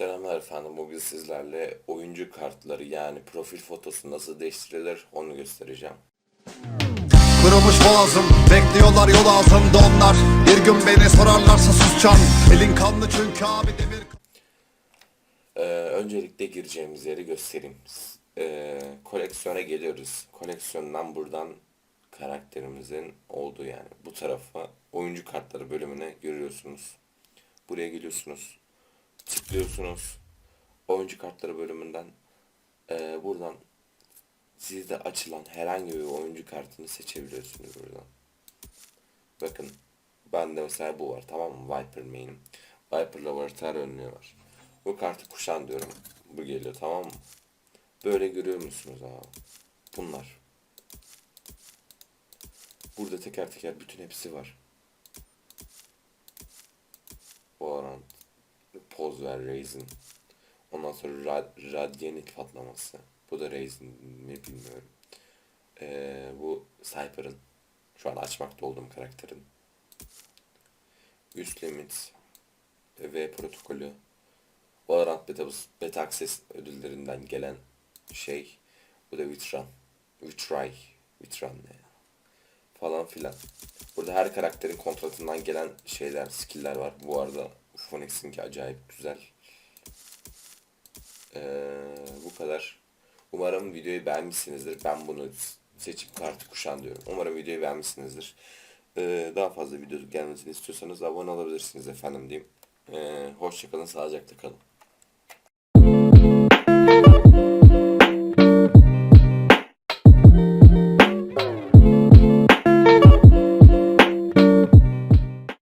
Selamlar efendim. Bugün sizlerle oyuncu kartları yani profil fotosu nasıl değiştirilir onu göstereceğim. Kırılmış boğazım Bekliyorlar yol ağzımda onlar Bir gün beni sorarlarsa susacağım Elin kanlı çünkü abi demir Ee, öncelikle gireceğimiz yeri göstereyim. Ee, koleksiyona geliyoruz. Koleksiyondan buradan karakterimizin olduğu yani bu tarafa oyuncu kartları bölümüne görüyorsunuz. Buraya geliyorsunuz. Tıklıyorsunuz. Oyuncu kartları bölümünden ee, buradan sizde açılan herhangi bir oyuncu kartını seçebiliyorsunuz buradan. Bakın bende mesela bu var tamam mı? Viper main'im. Viper laboratuvar önlüğü var. Bu kartı kuşan diyorum. Bu geliyor tamam mı? Böyle görüyor musunuz abi? Bunlar. Burada teker teker bütün hepsi var. Valorant, Poz ver Raisin. Ondan sonra Rad Radyanit patlaması. Bu da Raisin mi bilmiyorum. Ee, bu Cypher'ın. Şu an açmakta olduğum karakterin. Üst limit ve protokolü. Valorant Beta, Beta Access ödüllerinden gelen şey. Bu da Vitran. Vitray. Vitran ne ya? Falan filan. Burada her karakterin kontratından gelen şeyler, skill'ler var. Bu arada Phoenix'inki acayip güzel. Ee, bu kadar. Umarım videoyu beğenmişsinizdir. Ben bunu seçip kartı kuşan diyorum. Umarım videoyu beğenmişsinizdir. Ee, daha fazla video gelmesini istiyorsanız abone olabilirsiniz efendim diyeyim. Ee, hoşçakalın, sağlıcakla kalın.